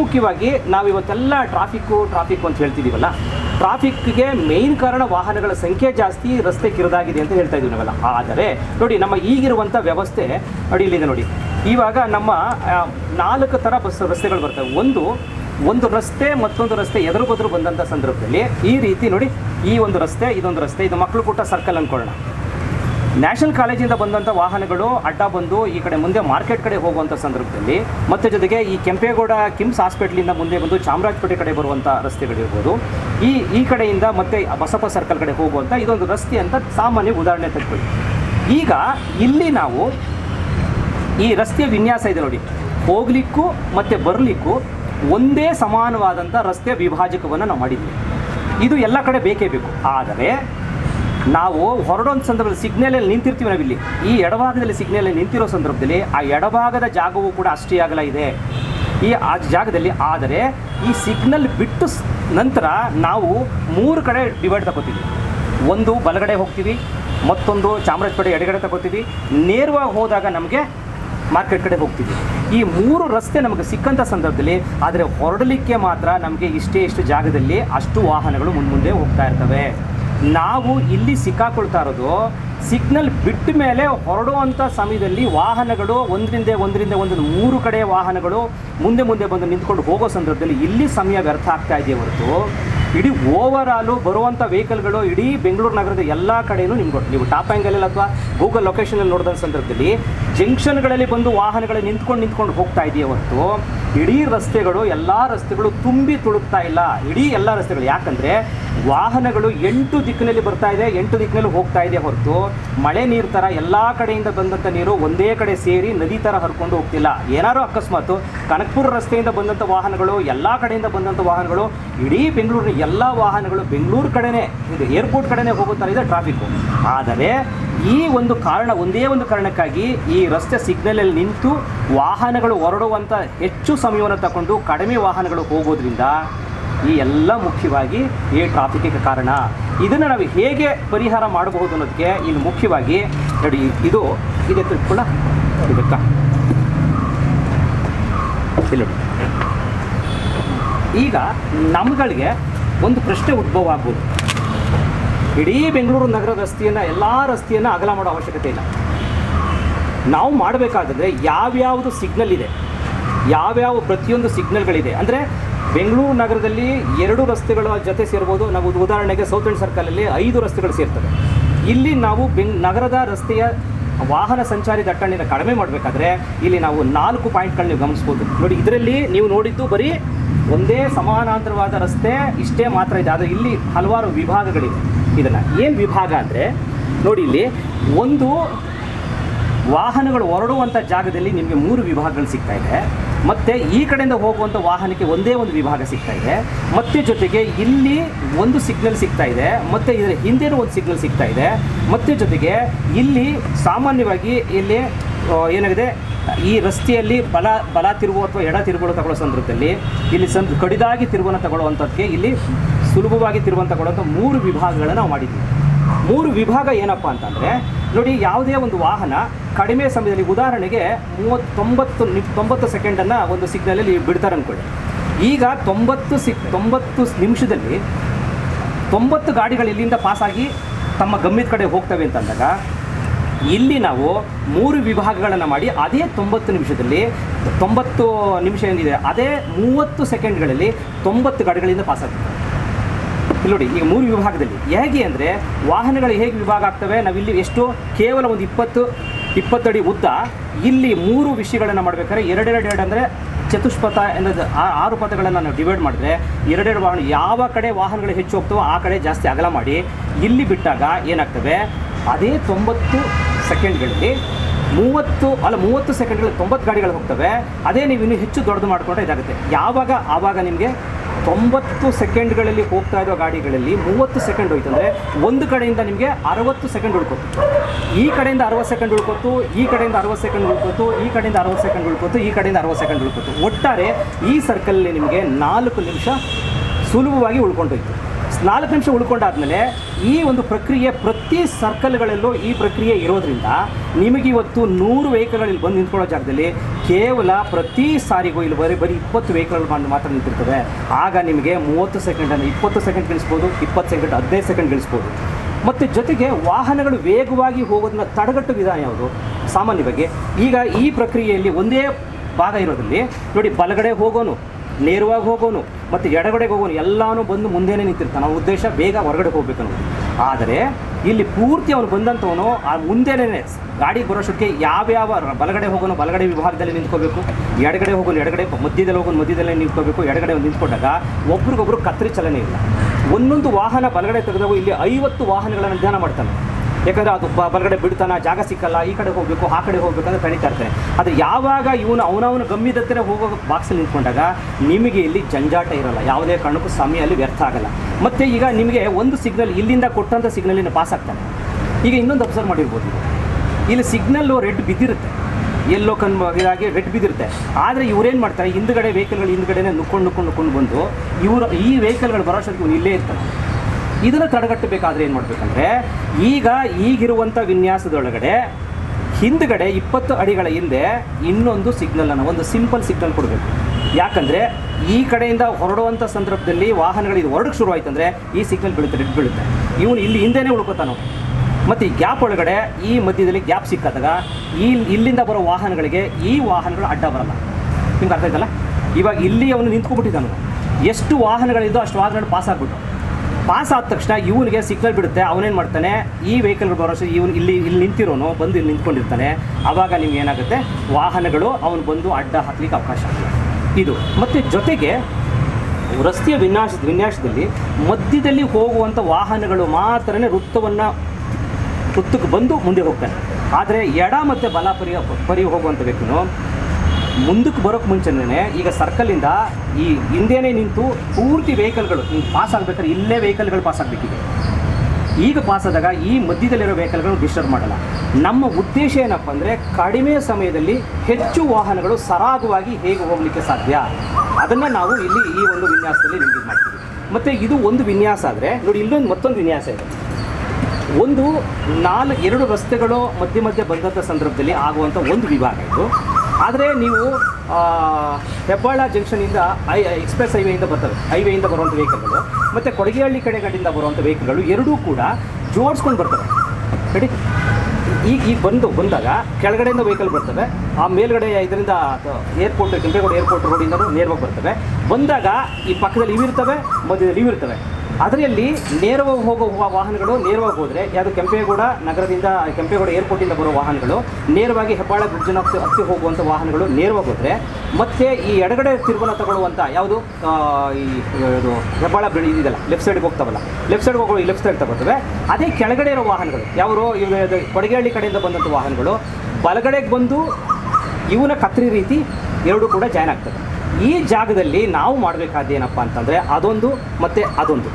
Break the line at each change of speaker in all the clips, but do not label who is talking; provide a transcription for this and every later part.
ಬಹುಮುಖ್ಯವಾಗಿ ನಾವು ಇವತ್ತೆಲ್ಲ ಟ್ರಾಫಿಕ್ಕು ಟ್ರಾಫಿಕ್ ಅಂತ ಹೇಳ್ತಿದ್ದೀವಲ್ಲ ಟ್ರಾಫಿಕ್ಗೆ ಮೇನ್ ಕಾರಣ ವಾಹನಗಳ ಸಂಖ್ಯೆ ಜಾಸ್ತಿ, ರಸ್ತೆ ಕಿರಿದಾಗಿದೆ ಅಂತ ಹೇಳ್ತಾ ಇದ್ದೀವಿ ನಾವೆಲ್ಲ. ಆದರೆ, ನೋಡಿ, ನಮ್ಮ ಈಗಿರುವಂಥ ವ್ಯವಸ್ಥೆ, ನೋಡಿ ಇಲ್ಲಿದೆ ನೋಡಿ. ಇವಾಗ ನಮ್ಮ ನಾಲ್ಕು ಥರ ಬಸ್ ರಸ್ತೆಗಳು ಬರ್ತವೆ. ಒಂದು ಒಂದು ರಸ್ತೆ, ಮತ್ತೊಂದು ರಸ್ತೆ ಎದುರು ಬದುರು ಬಂದಂಥ ಸಂದರ್ಭದಲ್ಲಿ ಈ ರೀತಿ ನೋಡಿ, ಈ ಒಂದು ರಸ್ತೆ, ಇದೊಂದು ರಸ್ತೆ, ಇದು ಮಕ್ಕಳು ಕೂಟ ಸರ್ಕಲ್ ಅಂದ್ಕೊಳ್ಳೋಣ. ನ್ಯಾಷನಲ್ ಕಾಲೇಜಿಂದ ಬಂದಂಥ ವಾಹನಗಳು ಅಡ್ಡ ಬಂದು ಈ ಕಡೆ ಮುಂದೆ ಮಾರ್ಕೆಟ್ ಕಡೆ ಹೋಗುವಂಥ ಸಂದರ್ಭದಲ್ಲಿ ಮತ್ತೆ ಜೊತೆಗೆ ಈ ಕೆಂಪೇಗೌಡ ಕಿಮ್ಸ್ ಹಾಸ್ಪಿಟ್ಲಿಂದ ಮುಂದೆ ಬಂದು ಚಾಮರಾಜಪೇಟೆ ಕಡೆ ಬರುವಂಥ ರಸ್ತೆಗಳಿರ್ಬೋದು. ಈ ಈ ಕಡೆಯಿಂದ ಮತ್ತೆ ಬಸಪ್ಪ ಸರ್ಕಲ್ ಕಡೆ ಹೋಗುವಂಥ ಇದೊಂದು ರಸ್ತೆ ಅಂತ ಸಾಮಾನ್ಯ ಉದಾಹರಣೆ ತೆಗೆದುಕೊಳ್ಳಿ. ಈಗ ಇಲ್ಲಿ ನಾವು ಈ ರಸ್ತೆಯ ವಿನ್ಯಾಸ ಇದೆ ನೋಡಿ. ಹೋಗ್ಲಿಕ್ಕೂ ಮತ್ತು ಬರಲಿಕ್ಕೂ ಒಂದೇ ಸಮಾನವಾದಂಥ ರಸ್ತೆ ವಿಭಾಜಕವನ್ನು ನಾವು ಮಾಡಿದ್ವಿ. ಇದು ಎಲ್ಲ ಕಡೆ ಬೇಕೇ ಬೇಕು. ಆದರೆ ನಾವು ಹೊರಡೋಂಥ ಸಂದರ್ಭದಲ್ಲಿ ಸಿಗ್ನಲಲ್ಲಿ ನಿಂತಿರ್ತೀವಿ ನಾವಿಲ್ಲಿ. ಈ ಎಡಭಾಗದಲ್ಲಿ ಸಿಗ್ನಲಲ್ಲಿ ನಿಂತಿರೋ ಸಂದರ್ಭದಲ್ಲಿ ಆ ಎಡಭಾಗದ ಜಾಗವು ಕೂಡ ಅಷ್ಟೇ ಆಗಲ ಇದೆ ಈ ಆ ಜಾಗದಲ್ಲಿ ಆದರೆ ಈ ಸಿಗ್ನಲ್ ಬಿಟ್ಟು ನಂತರ ನಾವು ಮೂರು ಕಡೆ ಡಿವೈಡ್ ತಗೋತೀವಿ. ಒಂದು ಬಲಗಡೆ ಹೋಗ್ತೀವಿ, ಮತ್ತೊಂದು ಚಾಮರಾಜಪೇಟೆ ಎಡಗಡೆ ತಗೋತೀವಿ, ನೇರವಾಗಿ ಹೋದಾಗ ನಮಗೆ ಮಾರ್ಕೆಟ್ ಕಡೆ ಹೋಗ್ತೀವಿ. ಈ ಮೂರು ರಸ್ತೆ ನಮಗೆ ಸಿಕ್ಕಂಥ ಸಂದರ್ಭದಲ್ಲಿ ಆದರೆ ಹೊರಡಲಿಕ್ಕೆ ಮಾತ್ರ ನಮಗೆ ಇಷ್ಟೇ ಇಷ್ಟು ಜಾಗದಲ್ಲಿ ಅಷ್ಟು ವಾಹನಗಳು ಮುಂದೆ ಹೋಗ್ತಾ ಇರ್ತವೆ. ನಾವು ಇಲ್ಲಿ ಸಿಕ್ಕಾಕೊಳ್ತಾ ಇರೋದು ಸಿಗ್ನಲ್ ಬಿಟ್ಟ ಮೇಲೆ ಹೊರಡುವಂಥ ಸಮಯದಲ್ಲಿ ವಾಹನಗಳು ಒಂದರಿಂದ ಒಂದರಿಂದ ಒಂದು ಮೂರು ಕಡೆ ವಾಹನಗಳು ಮುಂದೆ ಮುಂದೆ ಬಂದು ನಿಂತ್ಕೊಂಡು ಹೋಗೋ ಸಂದರ್ಭದಲ್ಲಿ ಇಲ್ಲಿ ಸಮಯ ವ್ಯರ್ಥ ಆಗ್ತಾ ಇದೆಯೇ ಹೊರತು ಇಡೀ ಓವರ್ ಆಲು ಬರುವಂಥ ವೆಹಿಕಲ್ಗಳು ಇಡೀ ಬೆಂಗಳೂರು ನಗರದ ಎಲ್ಲ ಕಡೆಯೂ ನಿಮ್ಗೆ. ನೀವು ಟಾಪ್ ಆ್ಯಂಗಲಲ್ಲಿ ಅಥವಾ ಗೂಗಲ್ ಲೊಕೇಶನಲ್ಲಿ ನೋಡಿದ ಸಂದರ್ಭದಲ್ಲಿ ಜಂಕ್ಷನ್ಗಳಲ್ಲಿ ಬಂದು ವಾಹನಗಳು ನಿಂತ್ಕೊಂಡು ನಿಂತ್ಕೊಂಡು ಹೋಗ್ತಾ ಇದೆಯೇ ಹೊರತು ಇಡೀ ರಸ್ತೆಗಳು, ಎಲ್ಲ ರಸ್ತೆಗಳು ತುಂಬಿ ತುಳುಕ್ತಾ ಇಲ್ಲ. ಇಡೀ ಎಲ್ಲ ರಸ್ತೆಗಳು. ಯಾಕಂದರೆ ವಾಹನಗಳು ಎಂಟು ದಿಕ್ಕಿನಲ್ಲಿ ಬರ್ತಾ ಇದೆ, ಎಂಟು ದಿಕ್ಕಿನಲ್ಲಿ ಹೋಗ್ತಾ ಇದೆ ಹೊರತು ಮಳೆ ನೀರು ಥರ ಎಲ್ಲ ಕಡೆಯಿಂದ ಬಂದಂಥ ನೀರು ಒಂದೇ ಕಡೆ ಸೇರಿ ನದಿ ಥರ ಹರ್ಕೊಂಡು ಹೋಗ್ತಿಲ್ಲ. ಏನಾರು ಅಕಸ್ಮಾತ್ ಕನಕಪುರ ರಸ್ತೆಯಿಂದ ಬಂದಂಥ ವಾಹನಗಳು, ಎಲ್ಲ ಕಡೆಯಿಂದ ಬಂದಂಥ ವಾಹನಗಳು, ಇಡೀ ಬೆಂಗಳೂರಿನ ಎಲ್ಲ ವಾಹನಗಳು ಬೆಂಗಳೂರು ಕಡೆನೇ, ಇದು ಏರ್ಪೋರ್ಟ್ ಕಡೆನೇ ಹೋಗೋ ಇದೆ ಟ್ರಾಫಿಕ್ಕು ಆದರೆ ಈ ಒಂದು ಕಾರಣ, ಒಂದೇ ಒಂದು ಕಾರಣಕ್ಕಾಗಿ ಈ ರಸ್ತೆ ಸಿಗ್ನಲಲ್ಲಿ ನಿಂತು ವಾಹನಗಳು ಹೊರಡುವಂಥ ಹೆಚ್ಚು ಸಮಯವನ್ನು ತಗೊಂಡು ಕಡಿಮೆ ವಾಹನಗಳು ಹೋಗೋದ್ರಿಂದ ಈ ಎಲ್ಲ ಮುಖ್ಯವಾಗಿ ಈ ಟ್ರಾಫಿಕ್ಗೆ ಕಾರಣ. ಇದನ್ನು ನಾವು ಹೇಗೆ ಪರಿಹಾರ ಮಾಡಬಹುದು ಅನ್ನೋದಕ್ಕೆ ಇಲ್ಲಿ ಮುಖ್ಯವಾಗಿ ನೋಡಿ, ಇದು ಇದೆ ತಿಳ್ಕೊಳ್ಳ ಇದಕ್ಕ. ಇಲ್ಲಿ ಈಗ ನಮ್ಗಳಿಗೆ ಒಂದು ಪ್ರಶ್ನೆ ಉದ್ಭವ ಆಗ್ಬೋದು. ಇಡೀ ಬೆಂಗಳೂರು ನಗರ ರಸ್ತೆಯನ್ನು, ಎಲ್ಲ ರಸ್ತೆಯನ್ನು ಅಗಲ ಮಾಡೋ ಅವಶ್ಯಕತೆ ಇಲ್ಲ. ನಾವು ಮಾಡಬೇಕಾದ್ರೆ ಯಾವ್ಯಾವುದು ಸಿಗ್ನಲ್ ಇದೆ, ಯಾವ್ಯಾವ ಪ್ರತಿಯೊಂದು ಸಿಗ್ನಲ್ಗಳಿದೆ. ಅಂದರೆ ಬೆಂಗಳೂರು ನಗರದಲ್ಲಿ ಎರಡು ರಸ್ತೆಗಳ ಜೊತೆ ಸೇರ್ಬೋದು. ನಾವು ಉದಾಹರಣೆಗೆ ಸೌತ್ ಎಂಡ್ ಸರ್ಕಲಲ್ಲಿ ಐದು ರಸ್ತೆಗಳು ಸೇರ್ತವೆ. ಇಲ್ಲಿ ನಾವು ಬೆಂಗ್, ನಗರದ ರಸ್ತೆಯ ವಾಹನ ಸಂಚಾರಿ ದಟ್ಟಣೆಯನ್ನು ಕಡಿಮೆ ಮಾಡಬೇಕಾದ್ರೆ ಇಲ್ಲಿ ನಾವು ನಾಲ್ಕು ಪಾಯಿಂಟ್ಗಳನ್ನ ನೀವು ಗಮನಿಸ್ಬೋದು. ನೋಡಿ, ಇದರಲ್ಲಿ ನೀವು ನೋಡಿದ್ದು ಬರೀ ಒಂದೇ ಸಮಾನಾಂತರವಾದ ರಸ್ತೆ, ಇಷ್ಟೇ ಮಾತ್ರ ಇದೆ. ಆದರೆ ಇಲ್ಲಿ ಹಲವಾರು ವಿಭಾಗಗಳಿವೆ. ಇದನ್ನು. ಏನು ವಿಭಾಗ ಅಂದರೆ, ನೋಡಿ ಇಲ್ಲಿ ಒಂದು ವಾಹನಗಳು ಹೊರಡುವಂಥ ಜಾಗದಲ್ಲಿ ನಿಮಗೆ ಮೂರು ವಿಭಾಗಗಳು ಸಿಗ್ತಾ ಇದೆ. ಮತ್ತು ಈ ಕಡೆಯಿಂದ ಹೋಗುವಂಥ ವಾಹನಕ್ಕೆ ಒಂದೇ ಒಂದು ವಿಭಾಗ ಸಿಗ್ತಾ ಇದೆ. ಮತ್ತೆ ಜೊತೆಗೆ ಇಲ್ಲಿ ಒಂದು ಸಿಗ್ನಲ್ ಸಿಗ್ತಾ ಇದೆ. ಮತ್ತು ಇದರ ಹಿಂದೆನೂ ಒಂದು ಸಿಗ್ನಲ್ ಸಿಗ್ತಾ ಇದೆ. ಮತ್ತೆ ಜೊತೆಗೆ ಇಲ್ಲಿ ಸಾಮಾನ್ಯವಾಗಿ ಇಲ್ಲಿ ಏನಾಗಿದೆ? ಈ ರಸ್ತೆಯಲ್ಲಿ ಬಲ ಬಲ ತಿರುವು ಅಥವಾ ಎಡ ತಿರುಗುಳು ತಗೊಳ್ಳೋ ಸಂದರ್ಭದಲ್ಲಿ ಇಲ್ಲಿ ಸಂದ್ ಕಡಿದಾಗಿ ತಿರುವನ್ನು ತಗೊಳ್ಳುವಂಥದ್ದಕ್ಕೆ ಇಲ್ಲಿ ಸುಲಭವಾಗಿ ತಿರುವಂಥ ಕೊಡುವಂಥ ಮೂರು ವಿಭಾಗಗಳನ್ನು ನಾವು ಮಾಡಿದ್ದೀವಿ ಮೂರು ವಿಭಾಗ ಏನಪ್ಪ ಅಂತಂದರೆ, ನೋಡಿ ಯಾವುದೇ ಒಂದು ವಾಹನ ಕಡಿಮೆ ಸಮಯದಲ್ಲಿ, ಉದಾಹರಣೆಗೆ ಮೂವತ್ತೊಂಬತ್ತು ನಿ ತೊಂಬತ್ತು ಸೆಕೆಂಡನ್ನು ಒಂದು ಸಿಗ್ನಲಲ್ಲಿ ಬಿಡ್ತಾರೆ ಅಂದ್ಕೊಳ್ಳಿ ಈಗ ತೊಂಬತ್ತು ಸಿಕ್, ತೊಂಬತ್ತು ನಿಮಿಷದಲ್ಲಿ ತೊಂಬತ್ತು ಗಾಡಿಗಳು ಇಲ್ಲಿಂದ ಪಾಸಾಗಿ ತಮ್ಮ ಗಮ್ಯದ ಕಡೆ ಹೋಗ್ತವೆ ಅಂತಂದಾಗ, ಇಲ್ಲಿ ನಾವು ಮೂರು ವಿಭಾಗಗಳನ್ನು ಮಾಡಿ ಅದೇ ತೊಂಬತ್ತು ನಿಮಿಷದಲ್ಲಿ, ತೊಂಬತ್ತು ನಿಮಿಷ ಏನಿದೆ, ಅದೇ ಮೂವತ್ತು ಸೆಕೆಂಡ್ಗಳಲ್ಲಿ ತೊಂಬತ್ತು ಗಾಡಿಗಳಿಂದ ಪಾಸ್ ಆಗ್ತವೆ. ಇಲ್ಲಿ ನೋಡಿ, ಈಗ ಮೂರು ವಿಭಾಗದಲ್ಲಿ ಹೇಗೆ ಅಂದರೆ ವಾಹನಗಳು ಹೇಗೆ ವಿಭಾಗ ಆಗ್ತವೆ? ನಾವಿಲ್ಲಿ ಎಷ್ಟು, ಕೇವಲ ಒಂದು ಇಪ್ಪತ್ತು, ಇಪ್ಪತ್ತಡಿ ಉದ್ದ. ಇಲ್ಲಿ ಮೂರು ವಿಷಯಗಳನ್ನು ಮಾಡಬೇಕಾದ್ರೆ ಎರಡೆರಡು ಎರಡು ಅಂದರೆ ಚತುಷ್ಪಥ ಅನ್ನೋದು ಆ- ಆರು ಪಥಗಳನ್ನು ನಾವು ಡಿವೈಡ್ ಮಾಡಿದ್ರೆ ಎರಡೆರಡು ವಾಹನ ಯಾವ ಕಡೆ ವಾಹನಗಳು ಹೆಚ್ಚು ಹೋಗ್ತವೋ ಆ ಕಡೆ ಜಾಸ್ತಿ ಅಗಲ ಮಾಡಿ ಇಲ್ಲಿ ಬಿಟ್ಟಾಗ ಏನಾಗ್ತವೆ? ಅದೇ ತೊಂಬತ್ತು ಸೆಕೆಂಡ್ಗಳಲ್ಲಿ ಮೂವತ್ತು, ಅಲ್ಲ ಮೂವತ್ತು ಸೆಕೆಂಡ್ಗಳಲ್ಲಿ ತೊಂಬತ್ತು ಗಾಡಿಗಳು ಹೋಗ್ತವೆ. ಅದೇ ನೀವು ಇನ್ನೂ ಹೆಚ್ಚು ದೊಡ್ಡದು ಮಾಡಿಕೊಂಡ್ರೆ ಇದಾಗುತ್ತೆ. ಯಾವಾಗ? ಆವಾಗ ನಿಮಗೆ ತೊಂಬತ್ತು ಸೆಕೆಂಡ್ಗಳಲ್ಲಿ ಹೋಗ್ತಾ ಇರೋ ಗಾಡಿಗಳಲ್ಲಿ ಮೂವತ್ತು ಸೆಕೆಂಡ್ ಹೋಯ್ತು ಅಂದರೆ ಒಂದು ಕಡೆಯಿಂದ ನಿಮಗೆ ಅರವತ್ತು ಸೆಕೆಂಡ್ ಉಳ್ಕೊತು. ಈ ಕಡೆಯಿಂದ ಅರವತ್ತು ಸೆಕೆಂಡ್ ಉಳ್ಕೊತು, ಈ ಕಡೆಯಿಂದ ಅರವತ್ತು ಸೆಕೆಂಡ್ ಉಳ್ಕೊತು, ಈ ಕಡೆಯಿಂದ ಅರವತ್ತು ಸೆಕೆಂಡ್ ಉಳ್ಕೊತು, ಈ ಕಡೆಯಿಂದ ಅರವತ್ತು ಸೆಕೆಂಡ್ ಉಳ್ಕೊತು. ಒಟ್ಟಾರೆ ಈ ಸರ್ಕಲಲ್ಲಿ ನಿಮಗೆ ನಾಲ್ಕು ನಿಮಿಷ ಸುಲಭವಾಗಿ ಉಳ್ಕೊಂಡೋಯ್ತು ನಾಲ್ಕು ನಿಮಿಷ ಉಳ್ಕೊಂಡಾದ್ಮೇಲೆ ಈ ಒಂದು ಪ್ರಕ್ರಿಯೆ ಪ್ರತಿ ಸರ್ಕಲ್ಗಳಲ್ಲೂ ಈ ಪ್ರಕ್ರಿಯೆ ಇರೋದ್ರಿಂದ ನಿಮಗೆ ಇವತ್ತು ನೂರು ವೆಹಿಕಲ್ಗಳಲ್ಲಿ ಬಂದು ನಿಂತ್ಕೊಳ್ಳೋ ಜಾಗದಲ್ಲಿ ಕೇವಲ ಪ್ರತಿ ಸಾರಿಗೂ ಇಲ್ಲಿ ಬರೀ ಬರೀ ಇಪ್ಪತ್ತು ವೆಹಿಕಲ್ಗಳು ಬಂದು ಮಾತ್ರ ನಿಂತಿರ್ತವೆ. ಆಗ ನಿಮಗೆ ಮೂವತ್ತು ಸೆಕೆಂಡನ್ನು ಇಪ್ಪತ್ತು ಸೆಕೆಂಡ್ ಗಳಿಸ್ಬೋದು, ಇಪ್ಪತ್ತು ಸೆಕೆಂಡ್, ಹದಿನೈದು ಸೆಕೆಂಡ್ ಗಳಿಸ್ಬೋದು. ಮತ್ತು ಜೊತೆಗೆ ವಾಹನಗಳು ವೇಗವಾಗಿ ಹೋಗೋದನ್ನ ತಡೆಗಟ್ಟು ವಿಧಾನ ಯಾವುದು? ಸಾಮಾನ್ಯವಾಗಿ ಈಗ ಈ ಪ್ರಕ್ರಿಯೆಯಲ್ಲಿ ಒಂದೇ ಭಾಗ ಇರೋದ್ರಲ್ಲಿ ನೋಡಿ ಬಲಗಡೆ ಹೋಗೋನು ನೇರವಾಗಿ ಹೋಗೋನು ಮತ್ತು ಎಡಗಡೆಗೆ ಹೋಗೋನು, ಎಲ್ಲನೂ ಬಂದು ಮುಂದೆನೇ ನಿಂತಿರ್ತಾನೆ. ಅವನ ಉದ್ದೇಶ ಬೇಗ ಹೊರಗಡೆ ಹೋಗ್ಬೇಕು ಅನ್ನೋದು ಆದರೆ ಇಲ್ಲಿ ಪೂರ್ತಿ ಅವನು ಬಂದಂಥವನು ಆ ಮುಂದೆನೇ ಗಾಡಿ ಬರೋಷ್ಟಕ್ಕೆ ಯಾವ್ಯಾವ ಬಲಗಡೆ ಹೋಗೋನು, ಬಲಗಡೆ ವಿಭಾಗದಲ್ಲಿ ನಿಂತ್ಕೋಬೇಕು, ಎಡಗಡೆ ಹೋಗೋನು, ಎಡಗಡೆ, ಮಧ್ಯದಲ್ಲಿ ಹೋಗೋನು, ಮಧ್ಯದಲ್ಲೇ ನಿಂತ್ಕೋಬೇಕು, ಎಡಗಡೆ ನಿಂತ್ಕೊಂಡಾಗ ಒಬ್ರಿಗೊಬ್ರು ಕತ್ತರಿ ಚಲನೆ ಇಲ್ಲ. ಒಂದೊಂದು ವಾಹನ ಬಲಗಡೆ ತೆಗೆದಾಗ ಇಲ್ಲಿ ಐವತ್ತು ವಾಹನಗಳನ್ನು ಧ್ಯಾನ ಮಾಡ್ತಾನೆ. ಯಾಕಂದರೆ ಅದು ಬಲಗಡೆ ಬಿಡ್ತಾನ ಜಾಗ ಸಿಕ್ಕಲ್ಲ, ಈ ಕಡೆ ಹೋಗಬೇಕು, ಆ ಕಡೆ ಹೋಗಬೇಕಂತ ಕಣಿತಾ ಇರ್ತಾನೆ ಅದು ಯಾವಾಗ ಇವನು ಅವನವನು ಹತ್ತಿರ ಹೋಗೋ ಬಾಕ್ಸಲ್ಲಿ ನಿಂತ್ಕೊಂಡಾಗ ನಿಮಗೆ ಇಲ್ಲಿ ಜಂಜಾಟ ಇರಲ್ಲ, ಯಾವುದೇ ಕಾರಣಕ್ಕೂ ಸಮಯ ಅಲ್ಲಿ ವ್ಯರ್ಥ ಆಗಲ್ಲ. ಮತ್ತು ಈಗ ನಿಮಗೆ ಒಂದು ಸಿಗ್ನಲ್ ಇಲ್ಲಿಂದ ಕೊಟ್ಟಂಥ ಸಿಗ್ನಲಿನ ಪಾಸ್ ಆಗ್ತಾನೆ. ಈಗ ಇನ್ನೊಂದು ಅಬ್ಸರ್ವ್ ಮಾಡಿರ್ಬೋದು ಇಲ್ಲಿ ಸಿಗ್ನಲ್ಲು ರೆಡ್ ಬಿದ್ದಿರುತ್ತೆ. ಎಲ್ಲೋ ಕನ್ ರೆಡ್ ಬಿದ್ದಿರುತ್ತೆ. ಆದರೆ ಇವ್ರೇನು ಮಾಡ್ತಾರೆ? ಹಿಂದ್ಗಡೆ ವೆಹಿಕಲ್ಗಳು ಹಿಂದ್ಗಡೆನೇ ನುಕ್ಕೊಂಡು ನುಕ್ಕೊಂಡು ನುಕ್ಕೊಂಡು ಬಂದು ಇವರು ಈ ವೆಹಿಕಲ್ಗಳು ಬರೋಷ್ಟೊತ್ತಿಗೆ ಇಲ್ಲೇ ಇರ್ತಾನೆ. ಇದನ್ನು ತಡೆಗಟ್ಟಬೇಕಾದ್ರೆ ಏನು ಮಾಡಬೇಕಂದ್ರೆ, ಈಗ ಈಗಿರುವಂಥ ವಿನ್ಯಾಸದೊಳಗಡೆ ಹಿಂದ್ಗಡೆ ಇಪ್ಪತ್ತು ಅಡಿಗಳ ಹಿಂದೆ ಇನ್ನೊಂದು ಸಿಗ್ನಲನ್ನು ಒಂದು ಸಿಂಪಲ್ ಸಿಗ್ನಲ್ ಕೊಡಬೇಕು. ಯಾಕಂದರೆ ಈ ಕಡೆಯಿಂದ ಹೊರಡುವಂಥ ಸಂದರ್ಭದಲ್ಲಿ ವಾಹನಗಳು ಇದು ಹೊರಡಕ್ಕೆ ಶುರು ಆಯ್ತಂದರೆ ಈ ಸಿಗ್ನಲ್ ಬೀಳುತ್ತೆ ರೆಡ್ ಬೀಳುತ್ತೆ. ಇವನು ಇಲ್ಲಿ ಹಿಂದೆನೇ ಉಳ್ಕೊತಾನು. ಮತ್ತು ಈ ಗ್ಯಾಪ್ ಒಳಗಡೆ ಈ ಮಧ್ಯದಲ್ಲಿ ಗ್ಯಾಪ್ ಸಿಕ್ಕಾದಾಗ ಈ ಇಲ್ಲಿಂದ ಬರೋ ವಾಹನಗಳಿಗೆ ಈ ವಾಹನಗಳು ಅಡ್ಡ ಬರಲ್ಲ. ನಿಮ್ಗೆ ಅರ್ಥ ಆಯ್ತಲ್ಲ? ಇವಾಗ ಇಲ್ಲಿ ಅವನು ನಿಂತ್ಕೊಬಿಟ್ಟಿದ್ದಾನು ಎಷ್ಟು ವಾಹನಗಳಿದ್ದೋ ಅಷ್ಟು ವಾಹನಗಳು ಪಾಸ್ ಆಗ್ಬಿಟ್ಟು ಪಾಸ್ ಆದ ತಕ್ಷಣ ಇವನಿಗೆ ಸಿಗ್ನಲ್ ಬಿಡುತ್ತೆ, ಅವನೇನು ಮಾಡ್ತಾನೆ, ಈ ವೆಹಿಕಲ್ ಬರೋಷ್ಟು ಇವನು ಇಲ್ಲಿ ಇಲ್ಲಿ ನಿಂತಿರೋನು, ಬಂದು ಇಲ್ಲಿ ನಿಂತ್ಕೊಂಡಿರ್ತಾನೆ. ಆವಾಗ ನಿಮ್ಗೆ ಏನಾಗುತ್ತೆ? ವಾಹನಗಳು ಅವನು ಬಂದು ಅಡ್ಡ ಹಾಕ್ಲಿಕ್ಕೆ ಅವಕಾಶ ಆಗುತ್ತೆ ಇದು. ಮತ್ತು ಜೊತೆಗೆ ರಸ್ತೆಯ ವಿನ್ಯಾಸ, ವಿನ್ಯಾಸದಲ್ಲಿ ಮಧ್ಯದಲ್ಲಿ ಹೋಗುವಂಥ ವಾಹನಗಳು ಮಾತ್ರನೇ ವೃತ್ತವನ್ನು ವೃತ್ತಕ್ಕೆ ಬಂದು ಮುಂದೆ ಹೋಗ್ತಾನೆ. ಆದರೆ ಎಡ ಮತ್ತು ಬಲ ಪರಿ ಪರಿ ಹೋಗುವಂಥ ವ್ಯಕ್ತಿನು ಮುಂದಕ್ಕೆ ಬರೋಕ್ಕೆ ಮುಂಚೆನೇ ಈಗ ಸರ್ಕಲಿಂದ ಈ ಹಿಂದೆನೇ ನಿಂತು ಪೂರ್ತಿ ವೆಹಿಕಲ್ಗಳು ಪಾಸ್ ಆಗಬೇಕಾದ್ರೆ ಇಲ್ಲೇ ವೆಹಿಕಲ್ಗಳು ಪಾಸ್ ಆಗಬೇಕಿದೆ. ಈಗ ಪಾಸ್ ಆದಾಗ ಈ ಮಧ್ಯದಲ್ಲಿರೋ ವೆಹಿಕಲ್ಗಳು ಡಿಸ್ಟರ್ಬ್ ಮಾಡಲ್ಲ. ನಮ್ಮ ಉದ್ದೇಶ ಏನಪ್ಪ ಅಂದರೆ ಕಡಿಮೆ ಸಮಯದಲ್ಲಿ ಹೆಚ್ಚು ವಾಹನಗಳು ಸರಾಗವಾಗಿ ಹೇಗೆ ಹೋಗಲಿಕ್ಕೆ ಸಾಧ್ಯ? ಅದನ್ನು ನಾವು ಇಲ್ಲಿ ಈ ಒಂದು ವಿನ್ಯಾಸದಲ್ಲಿ ನಿಮಗೆ ಮಾಡ್ತೀವಿ. ಮತ್ತು ಇದು ಒಂದು ವಿನ್ಯಾಸ ಆದರೆ, ನೋಡಿ ಇಲ್ಲೊಂದು ಮತ್ತೊಂದು ವಿನ್ಯಾಸ ಇದೆ. ಒಂದು ನಾಲ್ಕು, ಎರಡು ರಸ್ತೆಗಳು ಮಧ್ಯೆ ಮಧ್ಯೆ ಬಂದಂಥ ಸಂದರ್ಭದಲ್ಲಿ ಆಗುವಂಥ ಒಂದು ವಿಭಾಗ ಇದು. ಆದರೆ ನೀವು ಹೆಬ್ಬಾಳ ಜಂಕ್ಷನಿಂದ ಐ ಎಕ್ಸ್ಪ್ರೆಸ್ ಹೈವೇಯಿಂದ ಬರ್ತವೆ. ಹೈವೇಯಿಂದ ಬರುವಂಥ ವೆಹಿಕಲ್ಗಳು, ಮತ್ತು ಕೊಡಗೇಹಳ್ಳಿ ಕಡೆಗಳಿಂದ ಬರುವಂಥ ವೆಹಿಕಲ್ಗಳು, ಎರಡೂ ಕೂಡ ಜೋಡಿಸ್ಕೊಂಡು ಬರ್ತವೆ. ರೆಡಿ? ಈಗ ಈಗ ಬಂದು, ಬಂದಾಗ ಕೆಳಗಡೆಯಿಂದ ವೆಹಿಕಲ್ ಬರ್ತವೆ, ಆ ಮೇಲ್ಗಡೆ ಇದರಿಂದ ಏರ್ಪೋರ್ಟ್, ಕೆಂಪೇಗೌಡ ಏರ್ಪೋರ್ಟ್ ರೋಡಿಂದ ನೇರವಾಗಿ ಬರ್ತವೆ. ಬಂದಾಗ ಈ ಪಕ್ಕದಲ್ಲಿ ಇವಿರ್ತವೆ ಮಧ್ಯದಲ್ಲಿ ಇವಿರ್ತವೆ ಅದರಲ್ಲಿ ನೇರವಾಗಿ ಹೋಗುವ ವಾಹನಗಳು ನೇರವಾಗಿ ಹೋದರೆ, ಯಾವುದು ಕೆಂಪೇಗೌಡ ನಗರದಿಂದ, ಕೆಂಪೇಗೌಡ ಏರ್ಪೋರ್ಟಿಂದ ಬರೋ ವಾಹನಗಳು ನೇರವಾಗಿ ಹೆಬ್ಬಾಳ ಬ್ರಿಡ್ಜನ್ನು ಹತ್ತಿ ಹತ್ತಿ ಹೋಗುವಂಥ ವಾಹನಗಳು ನೇರವಾಗಿ ಹೋದರೆ, ಮತ್ತೆ ಈ ಎಡಗಡೆ ತಿರುಗುನ ತಗೊಳ್ಳುವಂಥ ಯಾವುದು ಈ, ಇದು ಹೆಬ್ಬಾಳ ಬ್ರಿಡ್ಜ್ ಇದೆಯಲ್ಲ ಲೆಫ್ಟ್ ಸೈಡ್ಗೆ ಹೋಗ್ತಾವಲ್ಲ ಲೆಫ್ಟ್ ಸೈಡ್ಗೆ ಹೋಗೋ ಲೆಫ್ಟ್ ಸೈಡ್ ತಗೋತವೆ. ಅದೇ ಕೆಳಗಡೆ ಇರೋ ವಾಹನಗಳು ಯಾವರು ಇವು ಕೊಡಗೇಹಳ್ಳಿ ಕಡೆಯಿಂದ ಬಂದಂಥ ವಾಹನಗಳು, ಬಲಗಡೆಗೆ ಬಂದು ಇವನ ಕತ್ರಿ ರೀತಿ ಎರಡು ಕೂಡ ಜಾಯ್ನ್ ಆಗ್ತದೆ ಈ ಜಾಗದಲ್ಲಿ ನಾವು ಮಾಡಬೇಕಾದ ಏನಪ್ಪ ಅಂತಂದರೆ, ಅದೊಂದು ಮತ್ತು ಅದೊಂದು.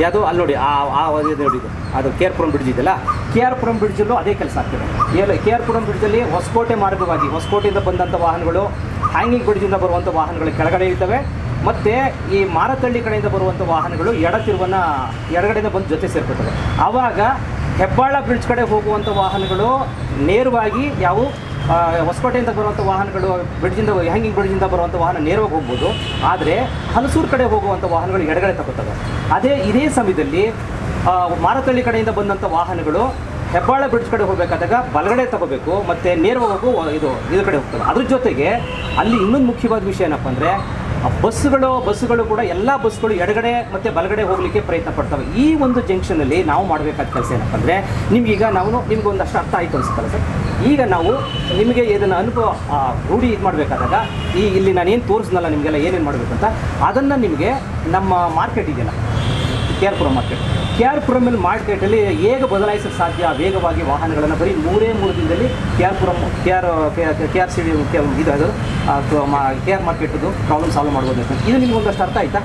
ಯಾವುದು ಅಲ್ಲಿ ನೋಡಿ ಆ ಆ ಇದು ನೋಡಿ ಅದು ಕೆ ಆರ್ ಪುರಂ ಬ್ರಿಡ್ಜ್ ಇದೆಯಲ್ಲ ಕೆ ಆರ್ ಪುರಂ ಬ್ರಿಡ್ಜಲ್ಲೂ ಅದೇ ಕೆಲಸ ಆಗ್ತದೆ. ಏನು ಕೆ ಆರ್ ಪುರಂ ಬ್ರಿಡ್ಜಲ್ಲಿ ಹೊಸಕೋಟೆ ಮಾರ್ಗವಾಗಿ ಹೊಸಕೋಟೆಯಿಂದ ಬಂದಂಥ ವಾಹನಗಳು ಹ್ಯಾಂಗಿಂಗ್ ಬ್ರಿಡ್ಜಿಂದ ಬರುವಂಥ ವಾಹನಗಳು ಕೆಳಗಡೆ ಇರ್ತವೆ. ಮತ್ತು ಈ ಮಾರತಳ್ಳಿ ಕಡೆಯಿಂದ ಬರುವಂಥ ವಾಹನಗಳು ಎಡ ತಿರುವನ್ನ ಎಡಗಡೆಯಿಂದ ಬಂದು ಜೊತೆ ಸೇರ್ಕೊಳ್ತವೆ. ಆವಾಗ ಹೆಬ್ಬಾಳ ಬ್ರಿಡ್ಜ್ ಕಡೆ ಹೋಗುವಂಥ ವಾಹನಗಳು ನೇರವಾಗಿ ಯಾವ? ಆ, ಹೊಸಕೋಟೆಯಿಂದ ಬರುವಂಥ ವಾಹನಗಳು ಬ್ರಿಡ್ಜಿಂದ ಹ್ಯಾಂಗಿಂಗ್ ಬ್ರಿಡ್ಜಿಂದ ಬರುವಂಥ ವಾಹನ ನೇರವಾಗಿ ಹೋಗ್ಬೋದು. ಆದರೆ ಹಲಸೂರು ಕಡೆ ಹೋಗುವಂಥ ವಾಹನಗಳು ಎಡಗಡೆ ತಗೋತವೆ. ಅದೇ ಇದೇ ಸಮಯದಲ್ಲಿ ಮಾರತಳ್ಳಿ ಕಡೆಯಿಂದ ಬಂದಂಥ ವಾಹನಗಳು ಹೆಬ್ಬಾಳ ಬ್ರಿಡ್ಜ್ ಕಡೆ ಹೋಗಬೇಕಾದಾಗ ಬಲಗಡೆ ತಗೋಬೇಕು, ಮತ್ತು ನೇರವಾಗಿ ಇದು ಇದ್ರ ಕಡೆ ಹೋಗ್ತವೆ. ಅದ್ರ ಜೊತೆಗೆ ಅಲ್ಲಿ ಇನ್ನೊಂದು ಮುಖ್ಯವಾದ ವಿಷಯ ಏನಪ್ಪ ಅಂದರೆ ಬಸ್ಸುಗಳು ಬಸ್ಸುಗಳು ಕೂಡ ಎಲ್ಲ ಬಸ್ಗಳು ಎಡಗಡೆ ಮತ್ತು ಬಲಗಡೆ ಹೋಗಲಿಕ್ಕೆ ಪ್ರಯತ್ನ ಪಡ್ತವೆ. ಈ ಒಂದು ಜಂಕ್ಷನಲ್ಲಿ ನಾವು ಮಾಡಬೇಕಾದ ಕೆಲಸ ಏನಪ್ಪ ಅಂದರೆ ನಿಮಗೀಗ ನಾವು ನಿಮ್ಗೆ ಒಂದಷ್ಟು ಅರ್ಥ ಆಯಿತು ಅನಿಸುತ್ತಲ್ಲ ಸರ್? ಈಗ ನಾವು ನಿಮಗೆ ಇದನ್ನು ಅನುಭವ ರೂಢಿ ಇದು ಮಾಡಬೇಕಾದಾಗ, ಈ ಇಲ್ಲಿ ನಾನು ಏನು ತೋರಿಸ್ನಲ್ಲ ನಿಮಗೆಲ್ಲ ಏನೇನು ಮಾಡಬೇಕು ಅಂತ ಅದನ್ನು ನಿಮಗೆ ನಮ್ಮ ಮಾರ್ಕೆಟ್ ಇದೆಯಲ್ಲ K R Puram market K R ಪುರಮಲ್ಲಿ ಮಾರ್ಕೆಟಲ್ಲಿ ಹೇಗೆ ಬದಲಾಯಿಸಲು ಸಾಧ್ಯ? ವೇಗವಾಗಿ ವಾಹನಗಳನ್ನು ಬರೀ ಮೂರೇ ಮೂರು ದಿನದಲ್ಲಿ K R Puram K R K R C ಇದು ಕೆ ಆರ್ ಮಾರ್ಕೆಟದು ಪ್ರಾಬ್ಲಮ್ ಸಾಲ್ವ್ ಮಾಡ್ಬೋದು ಇದು ನಿಮ್ಗೆ ಒಂದಷ್ಟು ಅರ್ಥ ಆಯ್ತಾ?